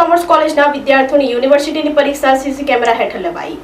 Commerce કોલેજના વિદ્યાર્થીઓની યુનિવર્સિટીની પરીક્ષા સીસી કેમેરા હેઠળ લેવાઈ.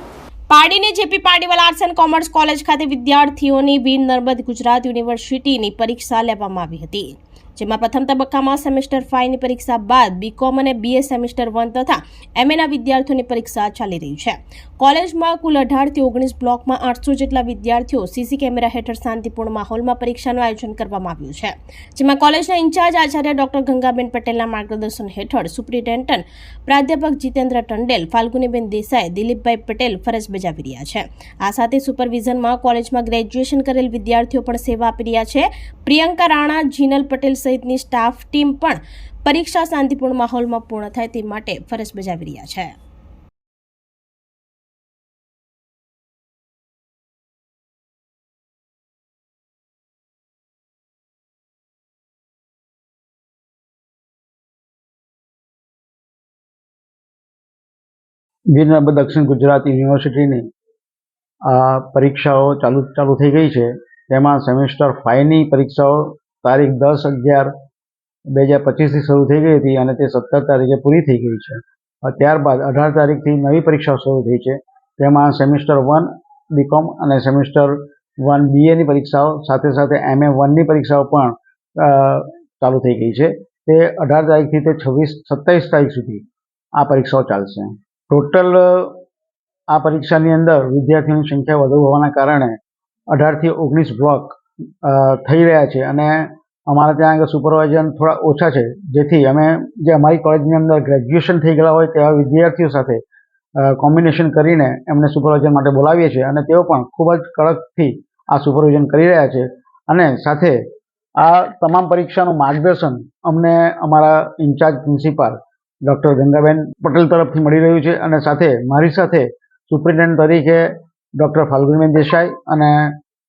પાડીની JP Padiwal arts and commerce college ખાતે વિદ્યાર્થીઓની વીર નર્મદ ગુજરાત યુનિવર્સિટીની પરીક્ષા લેવામાં આવી હતી. જેમાં પ્રથમ તબક્કામાં સેમેસ્ટર ફાઇવની પરીક્ષા બાદ બીકોમ અને બીએ સેમેસ્ટર વન તથા એમએના વિદ્યાર્થીઓની પરીક્ષા ચાલી રહી છે. કોલેજમાં કુલ અઢારથી ઓગણીસ બ્લોકમાં આઠસો જેટલા વિદ્યાર્થીઓ સીસી કેમેરા હેઠળ શાંતિપૂર્ણ માહોલમાં પરીક્ષાનું આયોજન કરવામાં આવ્યું છે. જેમાં કોલેજના ઇન્ચાર્જ આચાર્ય ડોક્ટર ગંગાબેન પટેલના માર્ગદર્શન હેઠળ સુપ્રિન્ટેન્ડન્ટ પ્રાધ્યાપક જીતેન્દ્ર ટંડેલ, ફાલ્ગુનીબેન દેસાઈ, દિલીપભાઈ પટેલ ફરજ બજાવી રહ્યા છે. આ સાથે સુપરવિઝનમાં કોલેજમાં ગ્રેજ્યુએશન કરેલ વિદ્યાર્થીઓ પણ સેવા આપી રહ્યા છે. પ્રિયંકા રાણા, જીનલ પટેલ સહિતની સ્ટાફ ટીમ પણ પરીક્ષા શાંતિપૂર્ણ માહોલમાં પૂર્ણ થાય તે માટે ફરજ બજાવી રહ્યા છે. ગીરના દક્ષિણ ગુજરાત યુનિવર્સિટીની આ પરીક્ષાઓ ચાલુ ચાલુ થઈ ગઈ છે. તેમાં સેમેસ્ટર ફાઇવની પરીક્ષાઓ તારીખ દસ અગિયાર બે હજાર પચીસથી શરૂ થઈ ગઈ હતી અને તે સત્તર તારીખે પૂરી થઈ ગઈ છે. ત્યારબાદ અઢાર તારીખથી નવી પરીક્ષાઓ શરૂ થઈ છે. તેમાં સેમિસ્ટર વન બીકોમ અને સેમિસ્ટર વન બીએની પરીક્ષાઓ, સાથે સાથે એમએ વનની પરીક્ષાઓ પણ ચાલુ થઈ ગઈ છે. તે અઢાર તારીખથી તે છવ્વીસ, સત્તાવીસ તારીખ સુધી આ પરીક્ષાઓ ચાલશે. ટોટલ, આ પરીક્ષાની અંદર વિદ્યાર્થીઓની સંખ્યા વધુ હોવાના કારણે અઢારથી ઓગણીસ બ્લોક થઈ રહ્યા છે અને અમારા ત્યાં આગળ સુપરવાઇઝર થોડા ઓછા છે. જેથી અમે જે અમારી કોલેજની અંદર ગ્રેજ્યુએશન થઈ ગયેલા હોય તેવા વિદ્યાર્થીઓ સાથે કોમ્બિનેશન કરીને એમને સુપરવાઇઝર માટે બોલાવીએ છીએ અને તેઓ પણ ખૂબ જ કડકથી આ સુપરવિઝન કરી રહ્યા છે. અને સાથે આ તમામ પરીક્ષાનું માર્ગદર્શન અમને અમારા in charge principal doctor Gangaben Patel તરફથી મળી રહ્યું છે અને સાથે મારી સાથે સુપ્રિન્ટેન્ડન્ટ તરીકે ડૉક્ટર ફાલ્ગુનીબેન દેસાઈ અને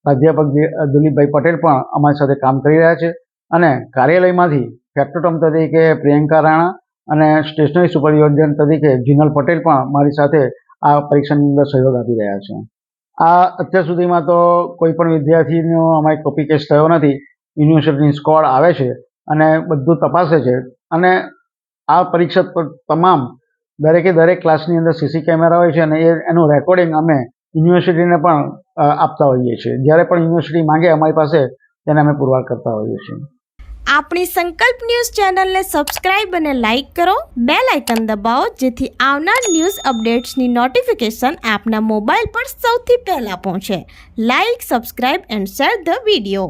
પ્રાધ્યાપક દિલીપભાઈ પટેલ પણ અમારી સાથે કામ કરી રહ્યા છે અને કાર્યાલયમાંથી ફેક્ટોટમ તરીકે પ્રિયંકા રાણા અને સ્ટેશનરી સુપરવિઝન તરીકે જીનલ પટેલ પણ મારી સાથે આ પરીક્ષાની અંદર સહયોગ આપી રહ્યા છે. આ અત્યાર સુધીમાં તો કોઈ પણ વિદ્યાર્થીનો અમારી કોપી કેસ થયો નથી યુનિવર્સિટીની સ્કોડ આવે છે અને બધું તપાસે છે અને આ પરીક્ષા પર તમામ દરેકે દરેક ક્લાસની અંદર સીસી કેમેરા હોય છે અને એનું રેકોર્ડિંગ અમે યુનિવર્સિટીને પણ આપતા હોઈએ છીએ. જ્યારે પણ યુનિવર્સિટી માંગે અમારી પાસે, તેને અમે પુરવાર કરતા હોઈએ છીએ. આપણી સંકલ્પ ન્યૂઝ ચેનલને સબસ્ક્રાઇબ અને લાઇક કરો. બે લાઇકન દબાવો, જેથી આવનાર ન્યૂઝ અપડેટ્સની નોટિફિકેશન આપના મોબાઈલ પર સૌથી પહેલાં પહોંચે. Like, subscribe and share the video.